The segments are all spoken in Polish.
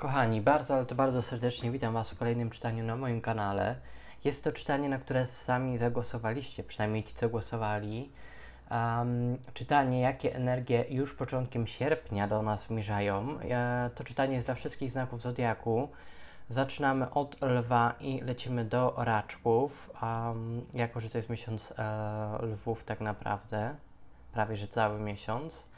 Kochani, bardzo, ale to bardzo serdecznie witam Was w kolejnym czytaniu na moim kanale. Jest to czytanie, na które sami zagłosowaliście, przynajmniej ci, co głosowali. Um, czytanie, jakie energie już początkiem sierpnia do nas zmierzają. E, to czytanie jest dla wszystkich znaków zodiaku. Zaczynamy od lwa i lecimy do raczków, um, jako że to jest miesiąc e, lwów tak naprawdę, prawie że cały miesiąc.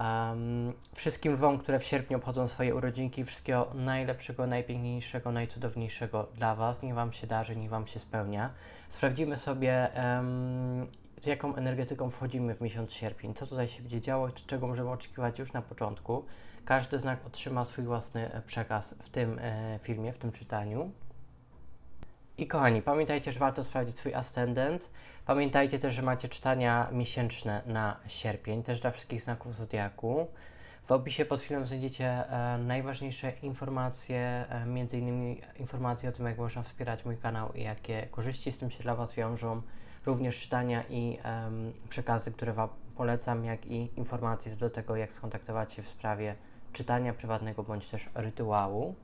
Um, wszystkim lwom, które w sierpniu obchodzą swoje urodzinki, wszystkiego najlepszego, najpiękniejszego, najcudowniejszego dla Was. Niech Wam się darzy, niech Wam się spełnia. Sprawdzimy sobie, um, z jaką energetyką wchodzimy w miesiąc sierpień, co tutaj się będzie działo, czego możemy oczekiwać już na początku. Każdy znak otrzyma swój własny e, przekaz w tym e, filmie, w tym czytaniu. I kochani, pamiętajcie, że warto sprawdzić swój ascendent. Pamiętajcie też, że macie czytania miesięczne na sierpień, też dla wszystkich znaków zodiaku. W opisie pod filmem znajdziecie e, najważniejsze informacje, e, między innymi informacje o tym, jak można wspierać mój kanał i jakie korzyści z tym się dla Was wiążą. Również czytania i em, przekazy, które Wam polecam, jak i informacje do tego, jak skontaktować się w sprawie czytania prywatnego bądź też rytuału.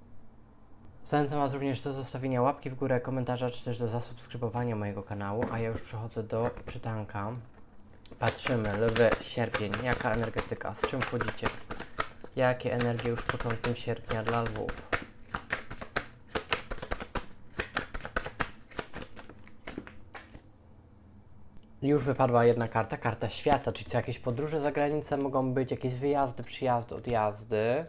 Zachęcam Was również do zostawienia łapki w górę, komentarza, czy też do zasubskrybowania mojego kanału, a ja już przechodzę do czytanka. Patrzymy, lwy, sierpień, jaka energetyka, z czym wchodzicie? Jakie energie już początkiem sierpnia dla lwów? Już wypadła jedna karta, karta świata, czyli co jakieś podróże za granicę mogą być, jakieś wyjazdy, przyjazdy, odjazdy.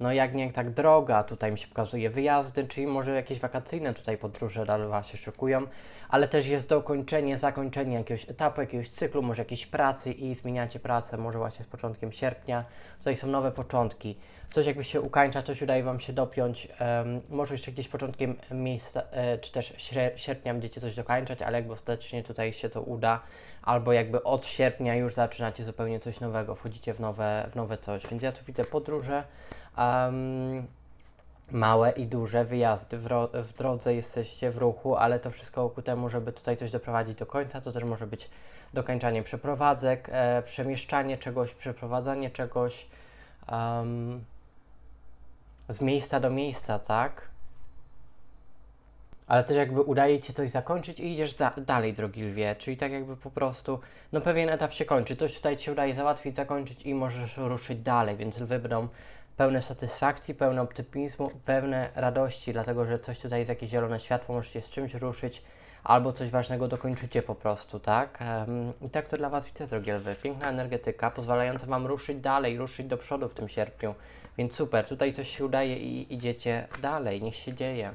No jak nie tak droga, tutaj mi się pokazuje wyjazdy, czyli może jakieś wakacyjne tutaj podróże dla lwa się szykują, ale też jest dokończenie, zakończenie jakiegoś etapu, jakiegoś cyklu, może jakiejś pracy i zmieniacie pracę, może właśnie z początkiem sierpnia. Tutaj są nowe początki. Coś jakby się ukańcza, coś udaje Wam się dopiąć, um, może jeszcze gdzieś początkiem miejsca, e, czy też sierpnia będziecie coś dokańczać, ale jakby ostatecznie tutaj się to uda, albo jakby od sierpnia już zaczynacie zupełnie coś nowego, wchodzicie w nowe, w nowe coś. Więc ja tu widzę podróże, um, małe i duże wyjazdy w, w, drodze jesteście w ruchu, ale to wszystko ku temu, żeby tutaj coś doprowadzić do końca, to też może być dokańczanie przeprowadzek, e, przemieszczanie czegoś, przeprowadzanie czegoś um, z miejsca do miejsca, tak? Ale też jakby udaje Ci coś zakończyć i idziesz da dalej, drogi lwie, czyli tak jakby po prostu, no pewien etap się kończy, coś tutaj Ci udaje załatwić, zakończyć i możesz ruszyć dalej, więc lwy będą pełne satysfakcji, pełne optymizmu, pełne radości, dlatego że coś tutaj jest jakieś zielone światło, możecie z czymś ruszyć, albo coś ważnego dokończycie po prostu, tak? I tak to dla Was widzę, drogie lwy. Piękna energetyka, pozwalająca Wam ruszyć dalej, ruszyć do przodu w tym sierpniu. Więc super, tutaj coś się udaje i idziecie dalej, niech się dzieje.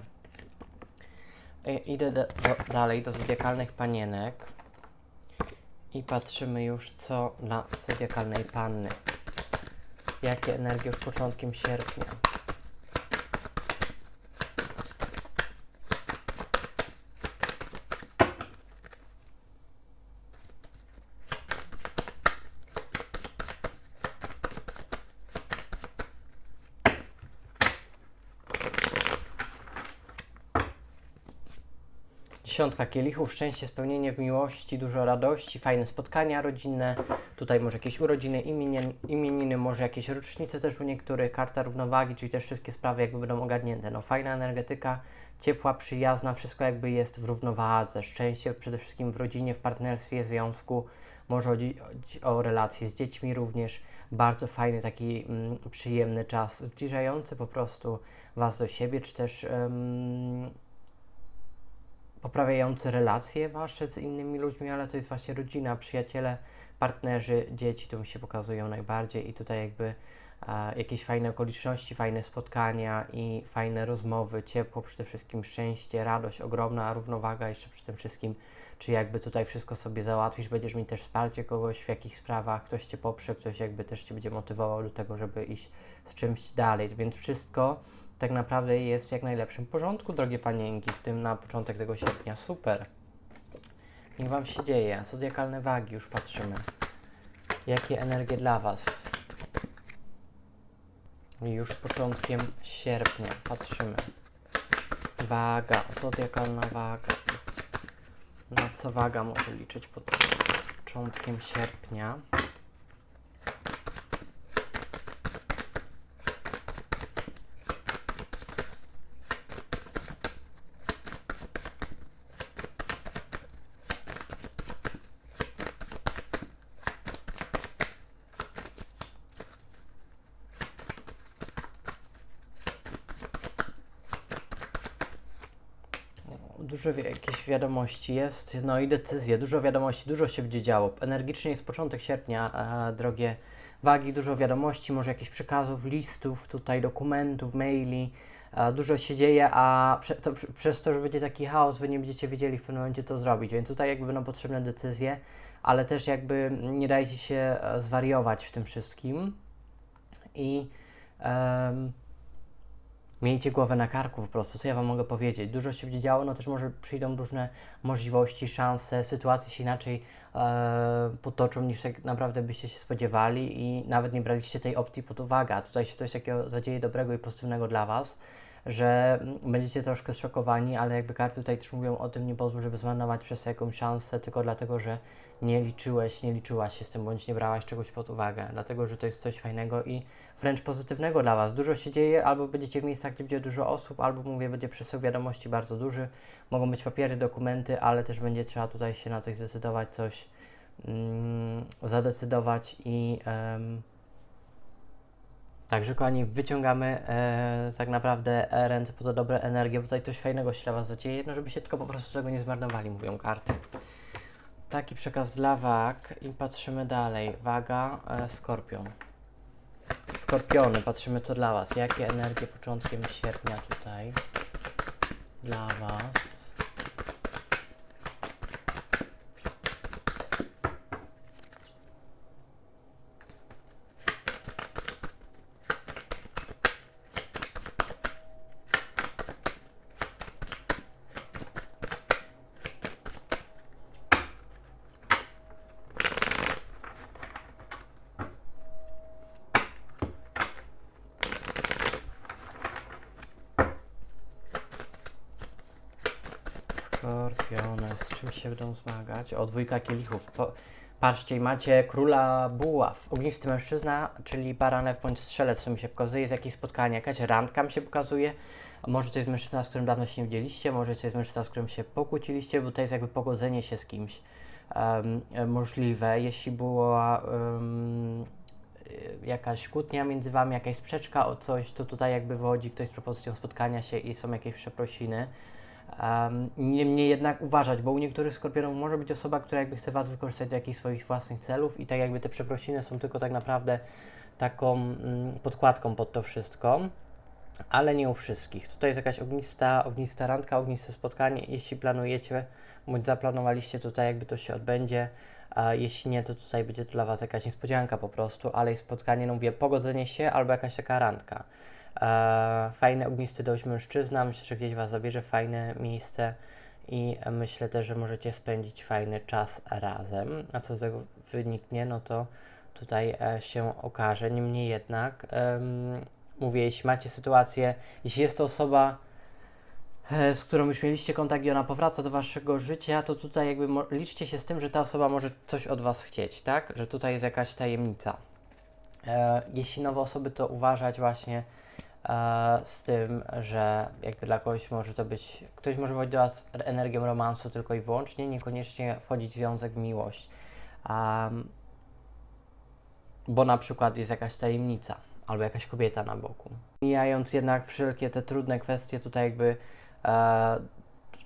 I, idę do, do, dalej do zodiakalnych panienek i patrzymy już co dla zodiakalnej panny. Jakie energie już początkiem sierpnia. Dziesiątka kielichów, szczęście, spełnienie w miłości, dużo radości, fajne spotkania rodzinne. Tutaj może jakieś urodziny, imieniny, imieniny, może jakieś rocznice też u niektórych, karta równowagi, czyli też wszystkie sprawy jakby będą ogarnięte. No fajna energetyka, ciepła, przyjazna, wszystko jakby jest w równowadze. Szczęście przede wszystkim w rodzinie, w partnerstwie, związku. Może chodzi o relacje z dziećmi również. Bardzo fajny, taki mm, przyjemny czas, zbliżający po prostu Was do siebie, czy też... Um, poprawiający relacje wasze z innymi ludźmi, ale to jest właśnie rodzina, przyjaciele, partnerzy, dzieci, to mi się pokazują najbardziej i tutaj jakby a, jakieś fajne okoliczności, fajne spotkania i fajne rozmowy, ciepło, przede wszystkim szczęście, radość, ogromna równowaga jeszcze przy tym wszystkim, czy jakby tutaj wszystko sobie załatwisz, będziesz mieć też wsparcie kogoś w jakichś sprawach, ktoś Cię poprze, ktoś jakby też Cię będzie motywował do tego, żeby iść z czymś dalej, więc wszystko tak naprawdę jest w jak najlepszym porządku, drogie panienki, w tym na początek tego sierpnia. Super. Niech Wam się dzieje. Zodiakalne wagi już patrzymy. Jakie energie dla Was? Już początkiem sierpnia patrzymy. Waga, zodiakalna waga. Na co waga może liczyć pod początkiem sierpnia? Dużo jakichś wiadomości jest, no i decyzje, dużo wiadomości, dużo się będzie działo. Energicznie jest początek sierpnia, drogie wagi, dużo wiadomości, może jakichś przekazów, listów, tutaj dokumentów, maili, dużo się dzieje, a prze, to, pr- przez to, że będzie taki chaos, wy nie będziecie wiedzieli w pewnym momencie to zrobić, więc tutaj jakby będą potrzebne decyzje, ale też jakby nie dajcie się e, zwariować w tym wszystkim i em, miejcie głowę na karku po prostu, co ja Wam mogę powiedzieć. Dużo się będzie działo, no też może przyjdą różne możliwości, szanse, sytuacje się inaczej e, potoczą niż tak naprawdę byście się spodziewali i nawet nie braliście tej opcji pod uwagę. Tutaj się coś takiego zadzieje dobrego i pozytywnego dla Was, że będziecie troszkę zszokowani, ale jakby karty tutaj też mówią o tym, nie pozwól, żeby zmarnować przez jakąś szansę, tylko dlatego, że nie liczyłeś, nie liczyłaś się z tym, bądź nie brałaś czegoś pod uwagę, dlatego, że to jest coś fajnego i wręcz pozytywnego dla Was. Dużo się dzieje, albo będziecie w miejscach, gdzie będzie dużo osób, albo mówię, będzie przesył wiadomości bardzo duży. Mogą być papiery, dokumenty, ale też będzie trzeba tutaj się na coś zdecydować, coś mm, zadecydować i em, Także kochani, wyciągamy e, tak naprawdę ręce po to dobre energie, bo tutaj coś fajnego się dla Was zadzieje, no żebyście tylko po prostu tego nie zmarnowali, mówią karty. Taki przekaz dla wag i patrzymy dalej. Waga, e, skorpion. Skorpiony, patrzymy co dla Was. Jakie energie początkiem sierpnia tutaj dla Was? Skorpiony, z czym się będą zmagać? O, dwójka kielichów. Po, patrzcie, macie króla buław. Ognisty mężczyzna, czyli baranek bądź strzelec, co mi się pokazuje. Jest jakieś spotkanie, jakaś randka mi się pokazuje. Może to jest mężczyzna, z którym dawno się nie widzieliście, może to jest mężczyzna, z którym się pokłóciliście, bo to jest jakby pogodzenie się z kimś e, możliwe. Jeśli była y, jakaś kłótnia między wami, jakaś sprzeczka o coś, to tutaj jakby wychodzi ktoś z propozycją spotkania się i są jakieś przeprosiny. Um, niemniej jednak uważać, bo u niektórych skorpionów może być osoba, która jakby chce Was wykorzystać do jakichś swoich własnych celów i tak jakby te przeprosiny są tylko tak naprawdę taką mm, podkładką pod to wszystko, ale nie u wszystkich. Tutaj jest jakaś ognista, ognista randka, ogniste spotkanie, jeśli planujecie, bądź zaplanowaliście tutaj jakby to się odbędzie, a jeśli nie, to tutaj będzie dla Was jakaś niespodzianka po prostu, ale jest spotkanie, no mówię, pogodzenie się albo jakaś taka randka. E, fajny, ognisty dość mężczyzna. Myślę, że gdzieś Was zabierze fajne miejsce i e, myślę też, że możecie spędzić fajny czas razem. A co z tego wyniknie, no to tutaj e, się okaże. Niemniej jednak, em, mówię, jeśli macie sytuację, jeśli jest to osoba, e, z którą już mieliście kontakt i ona powraca do Waszego życia, to tutaj jakby liczcie się z tym, że ta osoba może coś od Was chcieć, tak? Że tutaj jest jakaś tajemnica. E, jeśli nowe osoby, to uważać właśnie e, z tym, że jakby dla kogoś może to być, ktoś może wchodzić do Was energią romansu tylko i wyłącznie, niekoniecznie wchodzić w związek miłość. Am, bo na przykład jest jakaś tajemnica albo jakaś kobieta na boku. Mijając jednak wszelkie te trudne kwestie, tutaj jakby e,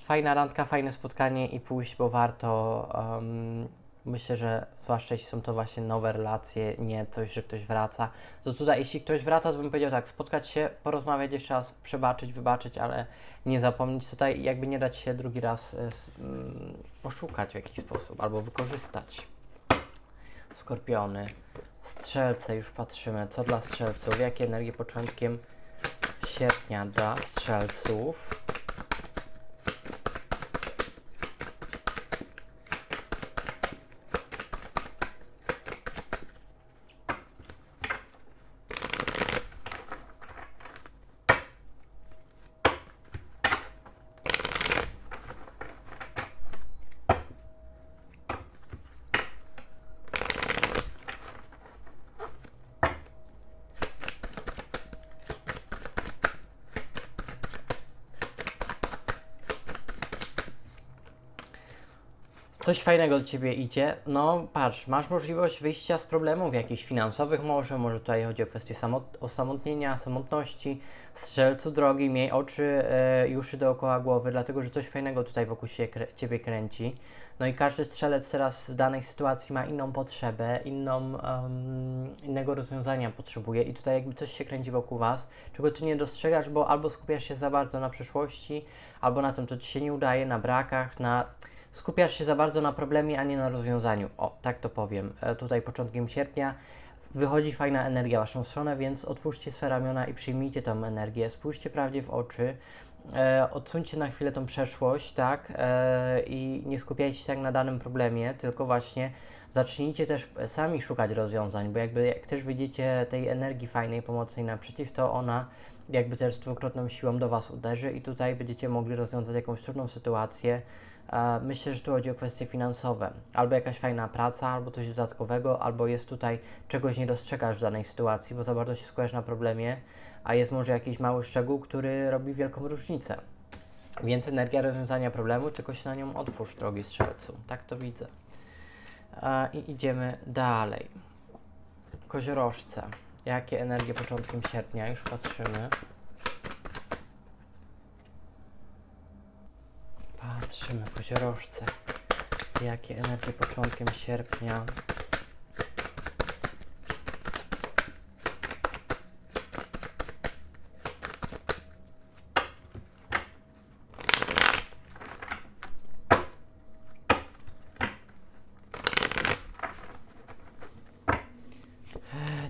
fajna randka, fajne spotkanie i pójść, bo warto. em, myślę, że zwłaszcza jeśli są to właśnie nowe relacje, nie coś, że ktoś wraca. To tutaj, jeśli ktoś wraca, to bym powiedział tak, spotkać się, porozmawiać jeszcze raz, przebaczyć, wybaczyć, ale nie zapomnieć tutaj, jakby nie dać się drugi raz e, mm, oszukać w jakiś sposób albo wykorzystać. Skorpiony, strzelce, już patrzymy, co dla strzelców, jakie energie początkiem sierpnia dla strzelców. Coś fajnego do ciebie idzie, no patrz, masz możliwość wyjścia z problemów jakichś finansowych może, może tutaj chodzi o kwestię samot osamotnienia, samotności, strzelcu drogi, miej oczy e, i uszy dookoła głowy, dlatego że coś fajnego tutaj wokół się ciebie kręci. No i każdy strzelec teraz w danej sytuacji ma inną potrzebę, inną, um, innego rozwiązania potrzebuje i tutaj jakby coś się kręci wokół Was, czego Ty nie dostrzegasz, bo albo skupiasz się za bardzo na przyszłości, albo na tym, co Ci się nie udaje, na brakach, na skupiasz się za bardzo na problemie, a nie na rozwiązaniu. O, tak to powiem. E, tutaj początkiem sierpnia wychodzi fajna energia w Waszą stronę, więc otwórzcie swe ramiona i przyjmijcie tę energię, spójrzcie prawdzie w oczy, e, odsuńcie na chwilę tą przeszłość, tak, e, i nie skupiajcie się tak na danym problemie, tylko właśnie zacznijcie też sami szukać rozwiązań, bo jakby jak też wyjdziecie tej energii fajnej, pomocnej naprzeciw, to ona jakby też z dwukrotną siłą do Was uderzy i tutaj będziecie mogli rozwiązać jakąś trudną sytuację, Myślę, że tu chodzi o kwestie finansowe. Albo jakaś fajna praca, albo coś dodatkowego, albo jest tutaj czegoś nie dostrzegasz w danej sytuacji, bo za bardzo się skupiasz na problemie, a jest może jakiś mały szczegół, który robi wielką różnicę. Więc energia rozwiązania problemu, tylko się na nią otwórz, drogi strzelcu. Tak to widzę. I idziemy dalej. Koziorożce. Jakie energie początkiem sierpnia? Już patrzymy. Patrzymy po ziorożce. Jakie energie początkiem sierpnia.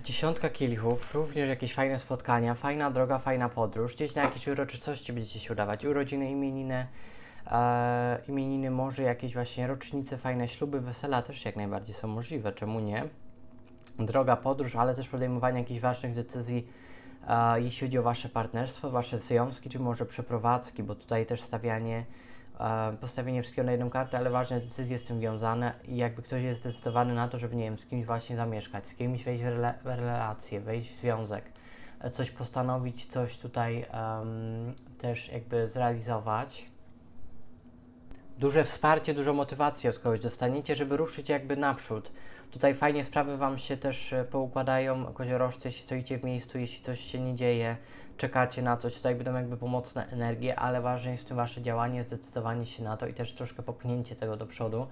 Dziesiątka kielichów, również jakieś fajne spotkania, fajna droga, fajna podróż. Gdzieś na jakieś uroczystości będziecie się udawać. Urodziny, imieniny, e, imieniny, może jakieś właśnie rocznice, fajne śluby, wesela też jak najbardziej są możliwe, czemu nie? Droga podróż, ale też podejmowanie jakichś ważnych decyzji, e, jeśli chodzi o Wasze partnerstwo, Wasze związki, czy może przeprowadzki, bo tutaj też stawianie, postawienie wszystkiego na jedną kartę, ale ważne decyzje z tym wiązane i jakby ktoś jest zdecydowany na to, żeby, nie wiem, z kimś właśnie zamieszkać, z kimś wejść w, rela w relację, wejść w związek, e, coś postanowić, coś tutaj um, też jakby zrealizować, duże wsparcie, dużo motywacji od kogoś dostaniecie, żeby ruszyć jakby naprzód. Tutaj fajnie sprawy Wam się też e, poukładają, koziorożce, jeśli stoicie w miejscu, jeśli coś się nie dzieje, czekacie na coś, tutaj będą jakby pomocne energie, ale ważne jest w tym Wasze działanie, zdecydowanie się na to i też troszkę popchnięcie tego do przodu,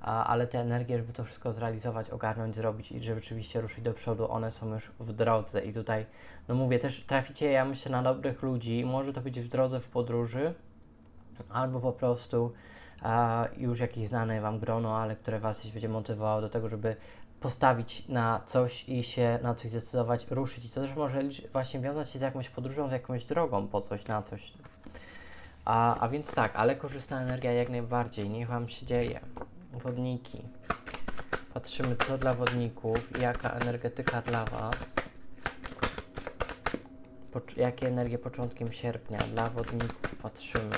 a, ale te energie, żeby to wszystko zrealizować, ogarnąć, zrobić i żeby rzeczywiście ruszyć do przodu, one są już w drodze. I tutaj, no mówię, też traficie, ja myślę, na dobrych ludzi, może to być w drodze, w podróży, albo po prostu a już jakieś znane Wam grono, ale które Was będzie motywowało do tego, żeby postawić na coś i się na coś zdecydować, ruszyć. I to też może właśnie wiązać się z jakąś podróżą, z jakąś drogą po coś, na coś. A, a więc tak, ale korzystna energia jak najbardziej, niech Wam się dzieje. Wodniki. Patrzymy co dla wodników, jaka energetyka dla Was. Jakie energie początkiem sierpnia dla wodników patrzymy.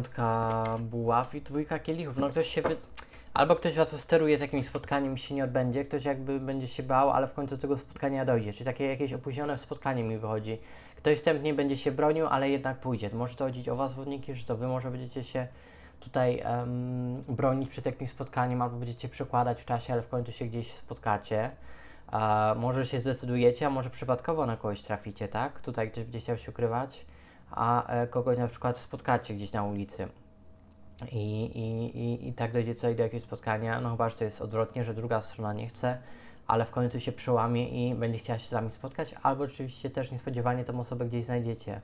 Dziewiątka buław i dwójka kielichów. No ktoś się... Wy... Albo ktoś was steruje z jakimś spotkaniem się nie odbędzie, ktoś jakby będzie się bał, ale w końcu tego spotkania dojdzie. Czyli takie jakieś opóźnione spotkanie mi wychodzi. Ktoś wstępnie będzie się bronił, ale jednak pójdzie. Może to chodzić o was, wodniki, że to wy może będziecie się tutaj um, bronić przed jakimś spotkaniem, albo będziecie przekładać w czasie, ale w końcu się gdzieś spotkacie. Może się zdecydujecie, a może przypadkowo na kogoś traficie, tak? Tutaj ktoś będzie chciał się ukrywać a e, kogoś na przykład spotkacie gdzieś na ulicy. I, i, i, I tak dojdzie tutaj do jakiegoś spotkania, no chyba, że to jest odwrotnie, że druga strona nie chce, ale w końcu się przełamie i będzie chciała się z Wami spotkać, albo oczywiście też niespodziewanie tą osobę gdzieś znajdziecie.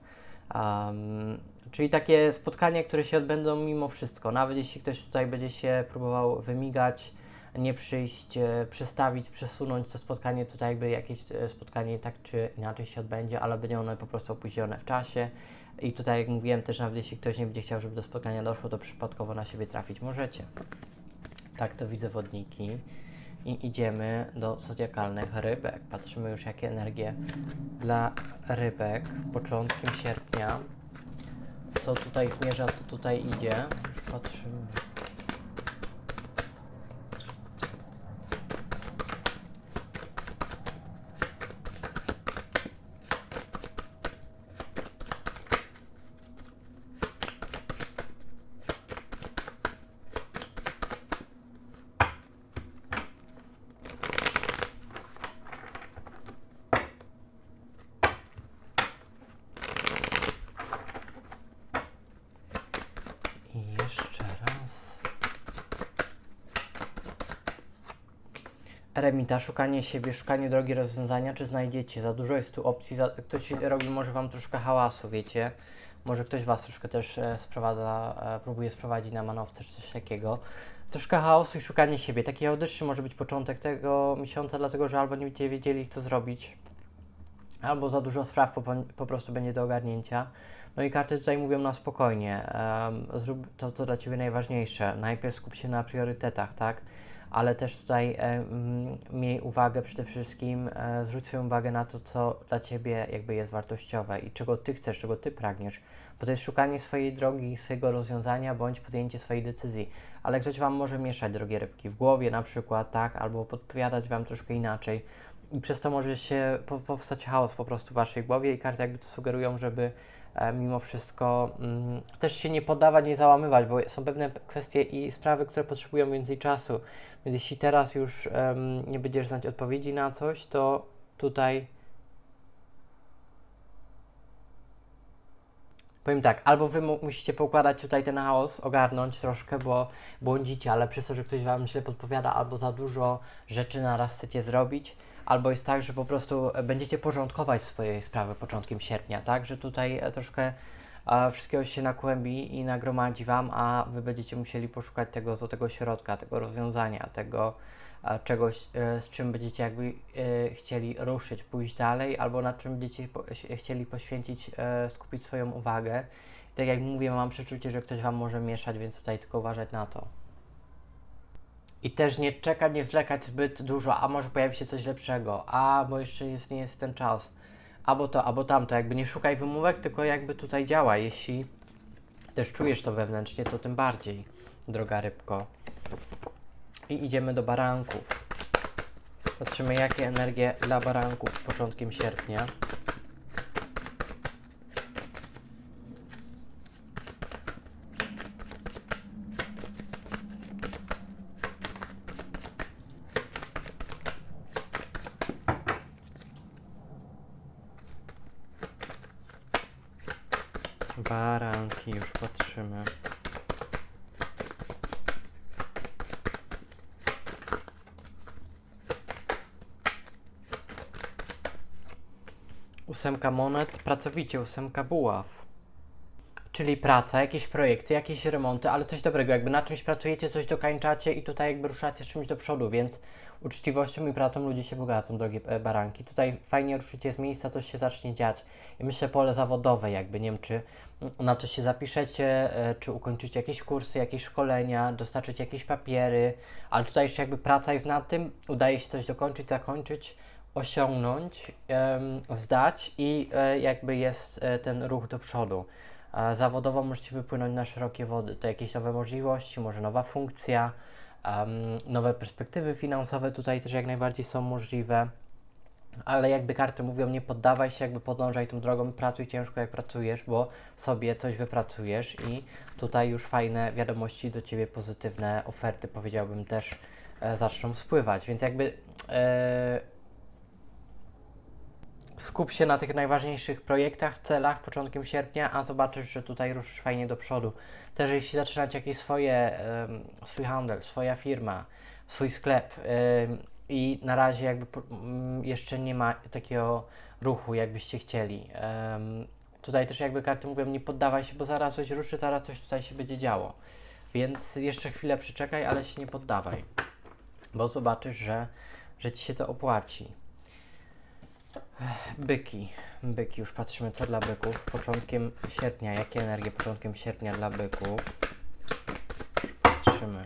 Um, czyli takie spotkania, które się odbędą mimo wszystko, nawet jeśli ktoś tutaj będzie się próbował wymigać, nie przyjść, e, przestawić, przesunąć to spotkanie, tutaj jakby jakieś e, spotkanie tak czy inaczej się odbędzie, ale będzie ono po prostu opóźnione w czasie. I tutaj, jak mówiłem, też nawet jeśli ktoś nie będzie chciał, żeby do spotkania doszło, to przypadkowo na siebie trafić możecie. Tak to widzę wodniki. I idziemy do zodiakalnych rybek. Patrzymy już, jakie energie dla rybek początkiem sierpnia. Co tutaj zmierza, co tutaj idzie. Patrzymy. I jeszcze raz. Eremita, szukanie siebie, szukanie drogi rozwiązania, czy znajdziecie? Za dużo jest tu opcji, za, ktoś robi może Wam troszkę hałasu, wiecie? Może ktoś Was troszkę też e, sprowadza, e, próbuje sprowadzić na manowce, czy coś takiego. Troszkę chaosu i szukanie siebie. Taki chaotyczny może być początek tego miesiąca, dlatego że albo nie będziecie wiedzieli, co zrobić, albo za dużo spraw po, po prostu będzie do ogarnięcia. No i karty tutaj mówią na spokojnie. em, zrób to, co dla Ciebie najważniejsze. Najpierw skup się na priorytetach, tak? Ale też tutaj em, miej uwagę przede wszystkim, e, zwróć swoją uwagę na to, co dla Ciebie jakby jest wartościowe i czego Ty chcesz, czego Ty pragniesz. Bo to jest szukanie swojej drogi, swojego rozwiązania bądź podjęcie swojej decyzji. Ale ktoś Wam może mieszać drogie rybki w głowie na przykład, tak? Albo podpowiadać Wam troszkę inaczej. I przez to może się po, powstać chaos po prostu w Waszej głowie i karty jakby to sugerują, żeby e, mimo wszystko mm, też się nie poddawać, nie załamywać, bo są pewne kwestie i sprawy, które potrzebują więcej czasu. Więc jeśli teraz już nie będziesz znać odpowiedzi na coś, to tutaj Powiem tak, albo wy mu- musicie poukładać tutaj ten chaos, ogarnąć troszkę, bo błądzicie, ale przez to, że ktoś wam źle podpowiada, albo za dużo rzeczy naraz chcecie zrobić, albo jest tak, że po prostu będziecie porządkować swoje sprawy początkiem sierpnia, tak? Że tutaj e, troszkę e, wszystkiego się nakłębi i nagromadzi wam, a wy będziecie musieli poszukać tego złotego środka, tego rozwiązania, tego e, czegoś, z czym będziecie jakby chcieli ruszyć, pójść dalej, albo na czym będziecie chcieli poświęcić, skupić swoją uwagę. Tak jak mówię, mam przeczucie, że ktoś Wam może mieszać, więc tutaj tylko uważać na to. I też nie czekać, nie zwlekać zbyt dużo, a może pojawi się coś lepszego, a bo jeszcze jest, nie jest ten czas, albo to, albo tamto, jakby nie szukaj wymówek, tylko jakby tutaj działa, jeśli też czujesz to wewnętrznie, to tym bardziej, droga rybko. I idziemy do baranków. Patrzymy, jakie energie dla baranków początkiem sierpnia. Baranki, już patrzymy. Ósemka monet, pracowicie, ósemka buław. Czyli praca, jakieś projekty, jakieś remonty, ale coś dobrego, jakby na czymś pracujecie, coś dokańczacie i tutaj jakby ruszacie czymś do przodu, więc uczciwością i pracą ludzie się bogacą, drogie e, baranki. Tutaj fajnie ruszycie z miejsca, coś się zacznie dziać. I myślę pole zawodowe jakby, nie wiem czy na coś się zapiszecie, e, czy ukończycie jakieś kursy, jakieś szkolenia, dostarczycie jakieś papiery, ale tutaj jeszcze jakby praca jest nad tym, udaje się coś dokończyć, zakończyć, osiągnąć, zdać i e, jakby jest e, ten ruch do przodu. Zawodowo możecie wypłynąć na szerokie wody. To jakieś nowe możliwości, może nowa funkcja, nowe perspektywy finansowe tutaj też jak najbardziej są możliwe. Ale jakby karty mówią, nie poddawaj się, jakby podążaj tą drogą, pracuj ciężko jak pracujesz, bo sobie coś wypracujesz i tutaj już fajne wiadomości do Ciebie, pozytywne oferty powiedziałbym też e, zaczną spływać, więc jakby skup się na tych najważniejszych projektach, celach początkiem sierpnia, a zobaczysz, że tutaj ruszysz fajnie do przodu. Też jeśli zaczynać jakieś swoje, swój handel, swoja firma, swój sklep i na razie jakby jeszcze nie ma takiego ruchu, jakbyście chcieli. Tutaj też jakby karty mówią, nie poddawaj się, bo zaraz coś ruszy, zaraz coś tutaj się będzie działo. Więc jeszcze chwilę przyczekaj, ale się nie poddawaj, bo zobaczysz, że, że Ci się to opłaci. Byki. Byki, już patrzymy co dla byków. Początkiem sierpnia, jakie energie początkiem sierpnia dla byków? Już patrzymy.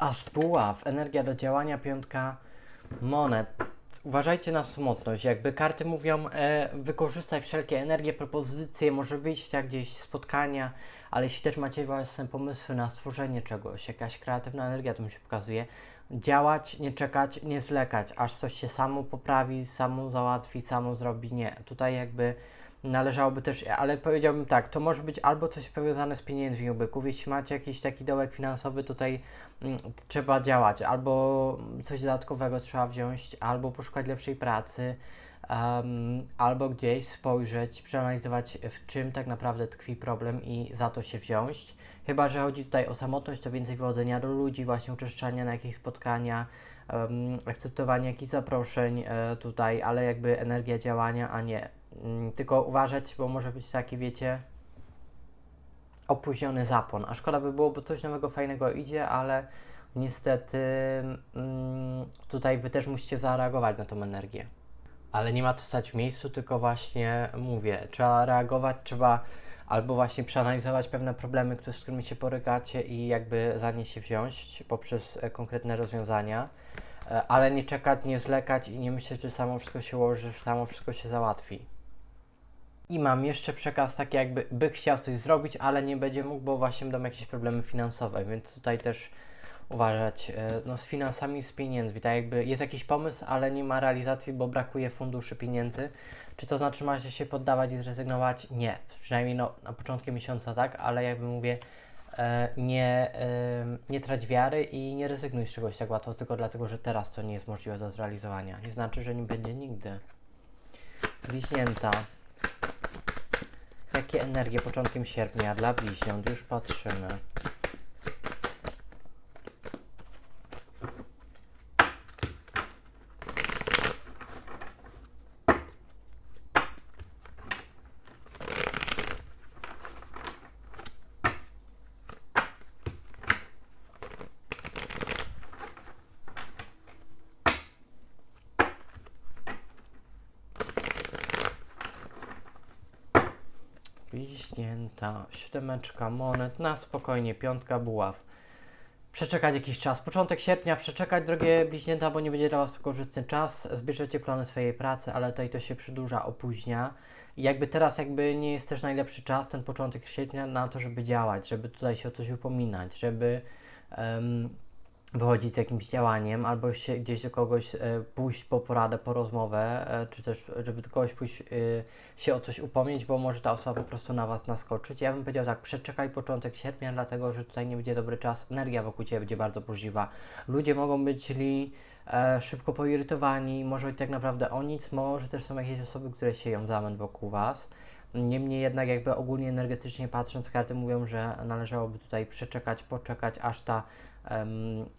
A buław, energia do działania, piątka monet. Uważajcie na smutność. Jakby karty mówią, e, wykorzystaj wszelkie energie, propozycje, może wyjścia gdzieś, spotkania, ale jeśli też macie własne pomysły na stworzenie czegoś, jakaś kreatywna energia, to mi się pokazuje, działać, nie czekać, nie zwlekać, aż coś się samo poprawi, samo załatwi, samo zrobi. Nie. Tutaj jakby należałoby też, ale powiedziałbym tak, to może być albo coś powiązane z pieniędzmi u byków, jeśli macie jakiś taki dołek finansowy, tutaj mm, trzeba działać, albo coś dodatkowego trzeba wziąć, albo poszukać lepszej pracy, um, albo gdzieś spojrzeć, przeanalizować w czym tak naprawdę tkwi problem i za to się wziąć. Chyba, że chodzi tutaj o samotność, to więcej wychodzenia do ludzi, właśnie uczęszczania na jakieś spotkania, um, akceptowanie jakichś zaproszeń e, tutaj, ale jakby energia działania, a nie tylko uważać, bo może być taki, wiecie, opóźniony zapłon. A szkoda by było, bo coś nowego, fajnego idzie, ale niestety mm, tutaj Wy też musicie zareagować na tą energię. Ale nie ma to stać w miejscu, tylko właśnie mówię, trzeba reagować, trzeba albo właśnie przeanalizować pewne problemy, z którymi się borykacie i jakby za nie się wziąć poprzez e, konkretne rozwiązania, e, ale nie czekać, nie zlekać i nie myśleć, że samo wszystko się ułoży, że samo wszystko się załatwi. I mam jeszcze przekaz taki, jakby by chciał coś zrobić, ale nie będzie mógł, bo właśnie będą jakieś problemy finansowe, więc tutaj też uważać e, no, z finansami, z pieniędzmi. Tak jakby jest jakiś pomysł, ale nie ma realizacji, bo brakuje funduszy pieniędzy. Czy to znaczy macie się poddawać i zrezygnować? Nie. Przynajmniej no, na początku miesiąca tak, ale jakby mówię, e, nie, e, nie trać wiary i nie rezygnuj z czegoś tak łatwo, tylko dlatego, że teraz to nie jest możliwe do zrealizowania. Nie znaczy, że nie będzie nigdy. Bliźnięta. Jakie energie początkiem sierpnia dla bliźniąt? Już patrzymy. Bliźnięta, siódemeczka monet, na spokojnie, piątka buław. Przeczekać jakiś czas. Początek sierpnia przeczekać, drogie bliźnięta, bo nie będzie dla Was korzystny czas. Zbierzecie plany swojej pracy, ale tutaj to się przedłuża, opóźnia. I jakby teraz jakby nie jest też najlepszy czas, ten początek sierpnia, na to, żeby działać, żeby tutaj się o coś upominać, żeby um, wychodzić z jakimś działaniem, albo się gdzieś do kogoś e, pójść po poradę, po rozmowę, e, czy też żeby do kogoś pójść e, się o coś upomnieć, bo może ta osoba po prostu na Was naskoczyć. Ja bym powiedział tak, przeczekaj początek sierpnia, dlatego że tutaj nie będzie dobry czas, energia wokół Ciebie będzie bardzo burzliwa. Ludzie mogą być źli, e, szybko poirytowani, może tak naprawdę o nic, może też są jakieś osoby, które sieją zamęt wokół Was. Niemniej jednak jakby ogólnie energetycznie patrząc, karty mówią, że należałoby tutaj przeczekać, poczekać, aż ta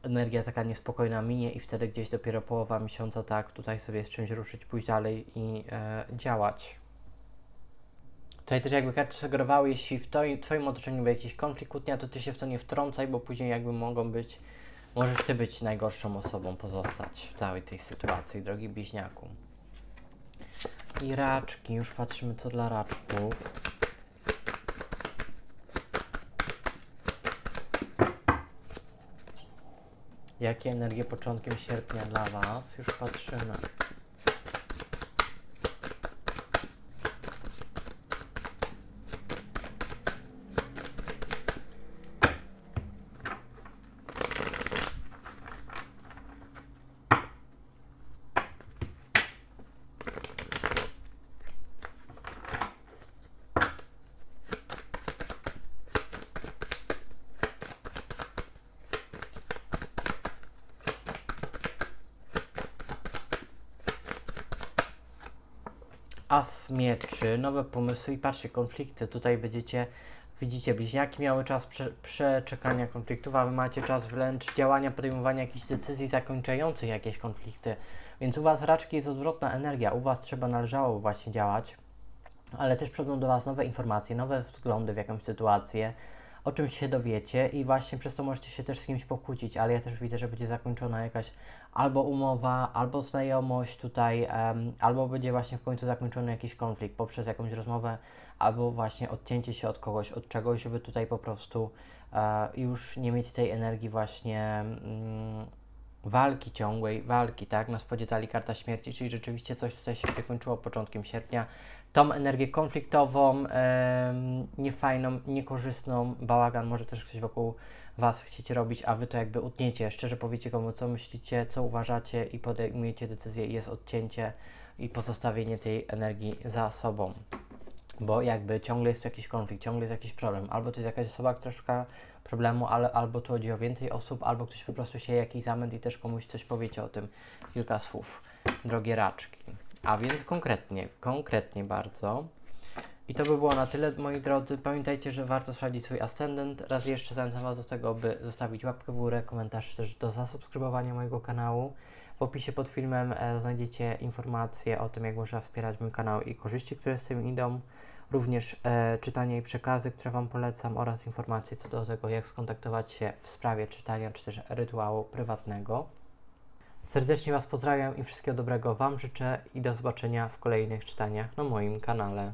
energia taka niespokojna minie i wtedy gdzieś dopiero połowa miesiąca tak tutaj sobie z czymś ruszyć, pójść dalej i e, działać. Tutaj też jakby karty sugerowały, jeśli w Twoim otoczeniu był jakiś konflikt, kłótnia, to Ty się w to nie wtrącaj, bo później jakby mogą być, możesz Ty być najgorszą osobą pozostać w całej tej sytuacji, drogi bliźniaku. I raczki, już patrzymy co dla raczków. Jakie energie początkiem sierpnia dla Was? Już patrzymy. Mieczy, nowe pomysły i patrzcie, konflikty. Tutaj będziecie, widzicie, bliźniaki miały czas prze, przeczekania konfliktów, a wy macie czas wręcz działania, podejmowania jakichś decyzji zakończających jakieś konflikty. Więc u Was raczki jest odwrotna energia, u Was trzeba należało właśnie działać, ale też przychodzą do Was nowe informacje, nowe wzglądy w jakąś sytuację, o czymś się dowiecie i właśnie przez to możecie się też z kimś pokłócić, ale ja też widzę, że będzie zakończona jakaś albo umowa, albo znajomość tutaj, um, albo będzie właśnie w końcu zakończony jakiś konflikt poprzez jakąś rozmowę, albo właśnie odcięcie się od kogoś, od czegoś, żeby tutaj po prostu e, już nie mieć tej energii właśnie mm, walki ciągłej, walki, tak? Na spodzie talii karta śmierci, czyli rzeczywiście coś tutaj się wykończyło początkiem sierpnia. Tą energię konfliktową, niefajną, niekorzystną, bałagan może też ktoś wokół Was chcecie robić, a Wy to jakby utniecie, szczerze powiecie komu, co myślicie, co uważacie i podejmujecie decyzję i jest odcięcie i pozostawienie tej energii za sobą. Bo jakby ciągle jest tu jakiś konflikt, ciągle jest jakiś problem. Albo to jest jakaś osoba, która szuka problemu, ale albo tu chodzi o więcej osób, albo ktoś po prostu sieje jakiś zamęt i też komuś coś powiecie o tym. Kilka słów, drogie raczki. A więc konkretnie, konkretnie bardzo. I to by było na tyle, moi drodzy. Pamiętajcie, że warto sprawdzić swój ascendent. Raz jeszcze zachęcam Was do tego, by zostawić łapkę w górę, komentarz też do zasubskrybowania mojego kanału. W opisie pod filmem e, znajdziecie informacje o tym, jak można wspierać mój kanał i korzyści, które z tym idą. Również e, czytanie i przekazy, które Wam polecam oraz informacje co do tego, jak skontaktować się w sprawie czytania czy też rytuału prywatnego. Serdecznie Was pozdrawiam i wszystkiego dobrego Wam życzę i do zobaczenia w kolejnych czytaniach na moim kanale.